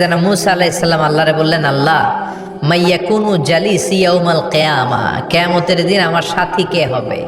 যেন মুসা আলাইসাল্লাম আল্লাহরে বললেন, আল্লাহ মাইয়া কুনু জালি সিয়াউমাল কেয়ামা, কেয়ামতের দিন আমার সাথী কে হবে?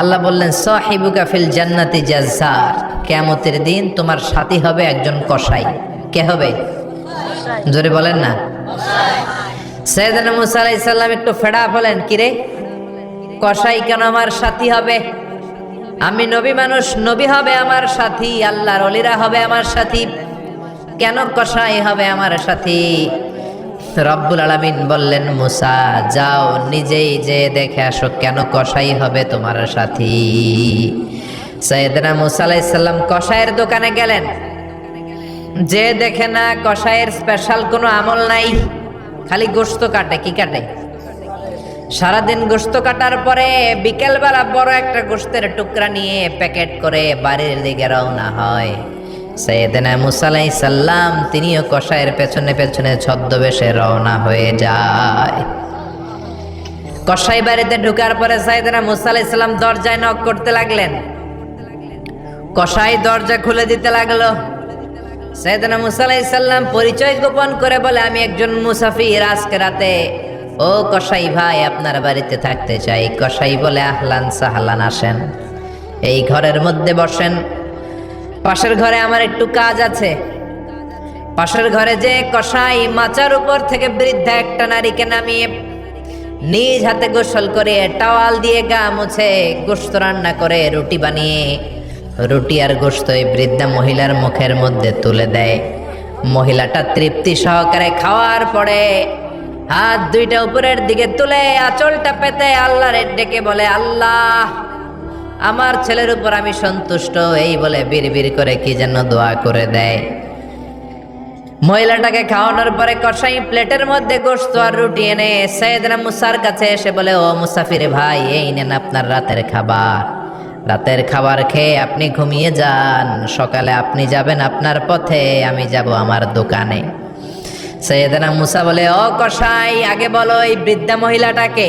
আল্লাহ বললেন, সাহিবুকা ফিল জান্নাতি জাজ্জার, কেয়ামতের দিন তোমার সাথী হবে একজন কসাই। কে হবে? জোরে বলেন না। সৈয়দনা মুসা আলাইসাল্লাম একটু ফেড়া বলেন কিরে কসাই কেন আমার সাথী হবে? আমি নবী মানুষ, নবী হবে আমার সাথী, আল্লাহর অলিরা হবে আমার সাথী। কেন কষাই হবে আমার সাথী? রব্বুল আলামিন বললেন, মুসা, যাও নিজেই যে দেখে আসো কেন কষাই হবে তোমার সাথী? সৈয়দনা মুসা আলাইসাল্লাম কষাইয়ের দোকানে গেলেন। যে দেখে না কষাইয়ের স্পেশাল কোনো আমল নাই, খালি গোস্ত কাটে, কি কাটে? সারাদিন গোস্ত কাটার পরে বিকেলবেলা বড় একটা গোস্তের টুকরা নিয়ে প্যাকেট করে বাড়ির দিকে রওনা হয়। সৈয়দনা মুসালাই সাল্লাম তিনিও কষায়ের পেছনে পেছনে ছদ্মবেশে রওনা হয়ে যায়। কষাই বাড়িতে ঢুকার পরে সাইয়েদনা মুসা আলাইহিস সালাম দরজায় নক করতে লাগলেন। কষাই দরজা খুলে দিতে লাগল। সৈয়দনা মুসা আলাইহিস সাল্লাম পরিচয় গোপন করে বলে, আমি একজন মুসাফির আজকে রাতে। ও কসাই ভাই, আপনার বাড়িতে থাকতে চাই। কসাই বলে, আহলান সাহলান আসেন। এই ঘরের মধ্যে বসেন। পাশের ঘরে আমার একটু কাজ আছে। পাশের ঘরে যে কষাই মাচার উপর থেকে বৃদ্ধা একটা নারীকে নামিয়ে নিজ হাতে গোসল করে টাওয়াল দিয়ে গা মুছে গোস্ত রান্না করে রুটি বানিয়ে রুটি আর গোস্ত এই বৃদ্ধা মহিলার মুখের মধ্যে তুলে দেয়। মহিলাটা তৃপ্তি সহকারে খাওয়ার পরে হাত দুইটা উপরের দিকে তুলে আঁচলটা পেতে আল্লাহর ডেকে বলে, আল্লাহ আমার ছেলের উপর আমি সন্তুষ্ট। এই বলে বিড় করে কি যেন দোয়া করে দেয়। মহিলাটাকে খাওয়ানোর পরে কষাই প্লেটের মধ্যে গোস্ত আর রুটি এনে সৈয়দনা মুসার কাছে এসে বলে, ও মুসাফির ভাই, এই নেন আপনার রাতের খাবার। রাতের খাবার খেয়ে আপনি ঘুমিয়ে যান। সকালে আপনি যাবেন আপনার পথে, আমি যাব আমার দোকানে। সৈয়দনা মুসা বলে, ও কষাই আগে বলো এই বৃদ্ধা মহিলাটাকে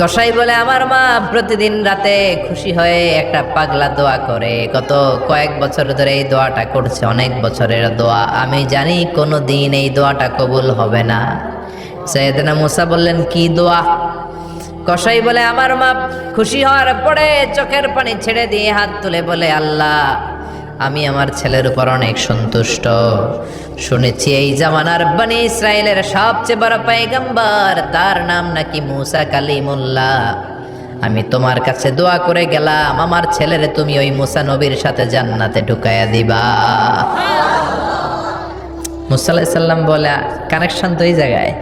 কসাই বলে, আমার মা প্রতিদিন রাতে খুশি হয়ে একটা পাগলা দোয়া করে। গত কয়েক বছর ধরে এই দোয়াটা করছে, অনেক বছরের দোয়া। আমি জানি কোনো দিন এই দোয়াটা কবুল হবে না। সৈয়দনা মুসা বললেন, কি দোয়া? কসাই বলে, আমার মা খুশি হওয়ার পরে চোখের পানি ছেড়ে দিয়ে হাত তুলে বলে, আল্লাহ আমি আমার ছেলের উপর অনেক সন্তুষ্ট। শুনেছি এই জামানার বানি ইসরায়েলের সবচেয়ে বড় পাইগাম্বার তার নাম নাকি মুসা কালিমুল্লাহ। আমি তোমার কাছে দোয়া করে গেলাম, আমার ছেলের তুমি ওই মুসা নবীর সাথে জান্নাতে ঢুকাইয়া দিবা। মুসা সাল্লাম বলে, কানেকশন তো এই জায়গায়।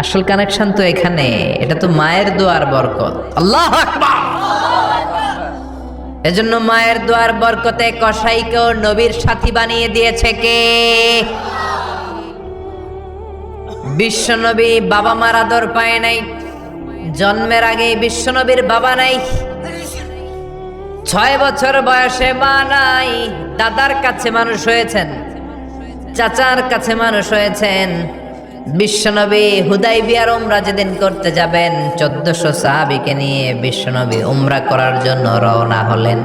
আসল কানেকশন তো এখানে, এটা তো মায়ের দোয়ার বরকত। আল্লাহ আকবার! এজন্য মায়ের দোয়ার বরকতে কসাইকেও নবীর সাথী বানিয়ে দিয়েছে কে? বিশ্বনবী বাবা মার আদর পায় নাই। জন্মের আগে বিশ্বনবীর বাবা নাই। ছয় বছর বয়সে মা নাই, দাদার কাছে মানুষ হয়েছেন, চাচার কাছে মানুষ হয়েছেন। বিশ্বনবী হুদাই বিয়ার উমরা যেদিন করতে যাবেন, চোদ্দশো সাহাবিকে নিয়ে বিশ্বনবী উমরা করার জন্য রওনা হলেন।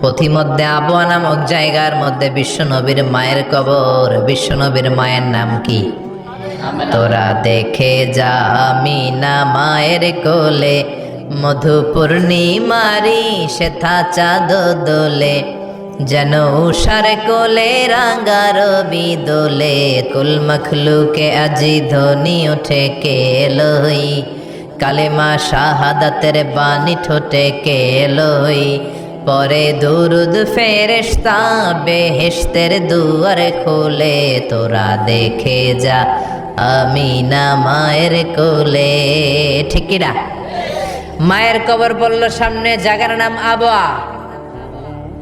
পথিমধ্যে আবুয়া নামক জায়গার মধ্যে বিশ্বনবীর মায়ের কবর। বিশ্বনবীর মায়ের নাম কি? তোরা দেখে যা আমি না মায়ের কোলে মধু পূর্ণিমারি সেথা চাঁদ দোলে। যেন উষার কোলে রাঙ্গার বিদোলে কুল মখলুকে আজি ধ্বনি ওঠে কে লই? কালেমা শাহাদাতের বাণী ঠোঁটে কে লই? পরে দুরুদ ফেরেশতা বেহেশতের দুয়ার খোলে, তোরা দেখে যা আমি না মায়ের কোলে। ঠিকিরা মায়ের কবর বলল, সামনে জায়গার নাম আবয়া।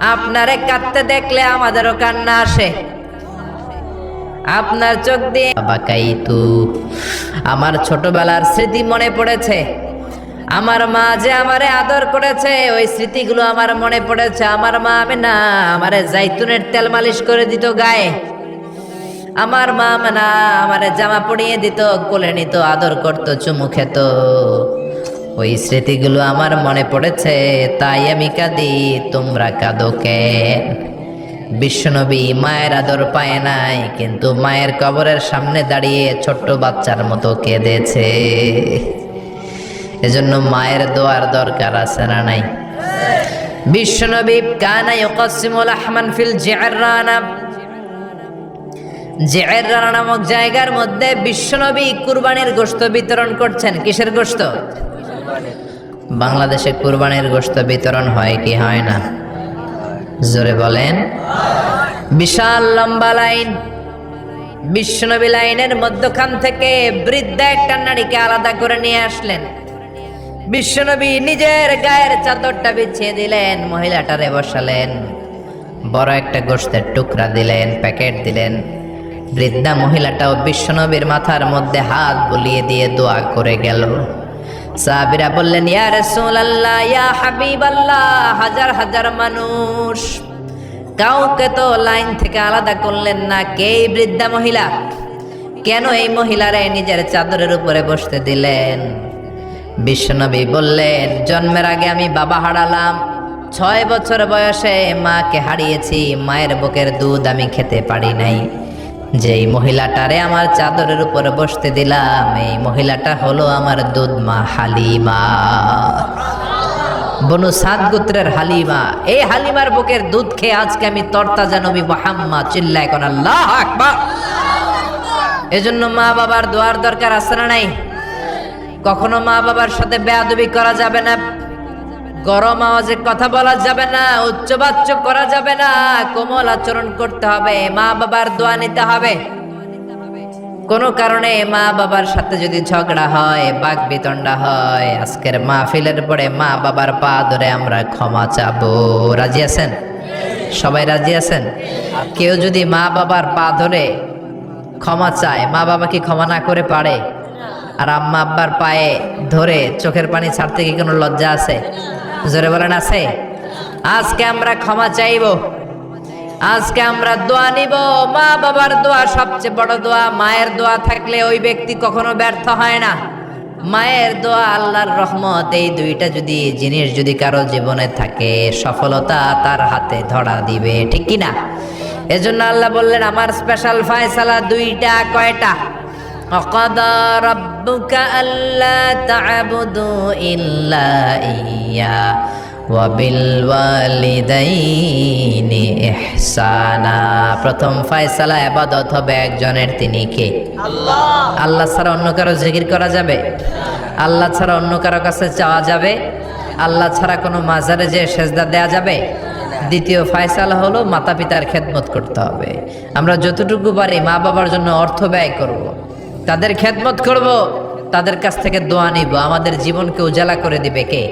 আপনারে কাঁদতে দেখলে আমাদেরও কান্না আসে। আপনার চোখ দিয়ে বাকাইতু আমার ছোটবেলার স্মৃতি মনে পড়েছে। আমার মা যে আমারে আদর করেছে, ওই স্মৃতিগুলো আমার মনে পড়েছে। আমার মা আমি না, আমারে জাইতুনের তেল মালিশ করে দিত গায়ে। আমার মা না, আমারে জামা পরিয়ে দিত, কোলে নিত, আদর করতো, চুমু খেত। ওই স্মৃতিগুলো আমার মনে পড়েছে, তাই আমি কাঁদি, তোমরা কাঁদো কেন? বিশ্বনবী মায়ের আদর পায় নাই, কিন্তু মায়ের কবরের সামনে দাঁড়িয়ে ছোট্ট বাচ্চার মতো কেঁদেছে। এজন্য মায়ের দোয়ার দরকার আছে না নাই? বিশ্বনবী কানা ইউকাসিমুল আহমান ফিল জিআররানা জিআররানা নামক জায়গার মধ্যে বিশ্বনবী কুরবানির গোশত বিতরণ করছেন। কিসের গোশত? বাংলাদেশে কুরবানির গোস্ত বিতরণ হয় কি হয় না? জোরে বলেন। বিশাল লম্বা লাইন। বিশ্বনবী লাইনের মধ্যখান থেকে বৃদ্ধা একটা নারীকে আলাদা করে নিয়ে আসলেন। বিশ্বনবী নিজের গায়ের চাদরটা বিছিয়ে দিলেন, মহিলাটারে বসালেন। বড় একটা গোশতের টুকরা দিলেন, প্যাকেট দিলেন। বৃদ্ধা মহিলাটাও বিশ্বনবীর মাথার মধ্যে হাত বুলিয়ে দিয়ে দোয়া করে গেল। সাহাবিরা বললেন, ইয়া রাসূলুল্লাহ, ইয়া হাবিবাল্লাহ, হাজার হাজার মানুষ, কাউকে তো লাইন থেকে আলাদা করলেন না, কে বৃদ্ধা মহিলা? কেন এই মহিলারে নিজের চাদরের উপরে বসতে দিলেন? বিশ্বনবী বললেন, জন্মের আগে আমি বাবা হারালাম, ছয় বছর বয়সে মাকে হারিয়েছি, মায়ের বুকের দুধ আমি খেতে পারি নাই। যেই মহিলাটারে আমার চাদরের উপরে বসতে দিলাম, এই মহিলাটা হলো আমার দুধ মা হালিমা। বনু সাত গোত্রের হালিমা, এই হালিমার বুকের দুধ খেয়ে আজকে আমি তরতাজা নবী মোহাম্মদ, চিল্লায় কোন আল্লাহ আকবার। এজন্য মা বাবার দোয়ার দরকার না নাই? কখনো মা বাবার সাথে বেয়াদবি করা যাবে না? গরম আওয়াজে কথা বলা যাবে না, উচ্চবাচ্য করা যাবে না, কোমল আচরণ করতে হবে, মা বাবার দোয়া নিতে হবে। কোনো কারণে মা বাবার সাথে যদি ঝগড়া হয় বাঘ বিতণ্ডা হয়, আজকের মাহফিলের পরে মা বাবার পা ধরে আমরা ক্ষমা চাবো। রাজি আছেন? সবাই রাজি আছেন? কেউ যদি মা বাবার পা ধরে ক্ষমা চায়, মা বাবা কি ক্ষমা না করে পারে? আর আম্মা আব্বার পায়ে ধরে চোখের পানি ছাড়তে কি কোনো লজ্জা আছে? জোরে বলেন, আছে? আজকে আমরা ক্ষমা চাইব। আজকে আমরা দোয়া নিব। মা বাবার দোয়া সবচেয়ে বড় দোয়া। মায়ের দোয়া থাকলে ওই ব্যক্তি কখনো ব্যর্থ হয় না। মায়ের দোয়া, আল্লাহর রহমত, এই দুইটা যদি জিনিস যদি কারও জীবনে থাকে, সফলতা তার হাতে ধরা দিবে। ঠিক কি না এজন্য আল্লাহ বললেন, আমার স্পেশাল ফয়সালা দুইটা, কয়টা? وقضى ربك ألا تعبدوا إلا إياه وبالوالدين إحسانا প্রথম ফয়সালা আবাদত হবে একজনের তিনি কে আল্লাহ ছাড়া অন্য কারো জিকির করা যাবে আল্লাহ ছাড়া অন্য কারো কাছে চাওয়া যাবে আল্লাহ ছাড়া কোনো মাজারে যে সেজদা দেয়া যাবে দ্বিতীয় ফয়সালা হলো মাতা পিতার খেদমত করতে হবে আমরা যতটুকু পারি মা বাবার জন্য অর্থ ব্যয় করব। তাদের খেদমত করব তাদের কাছ থেকে দোয়া নিব। আমাদের জীবনকে উজালা করে দিবে কে?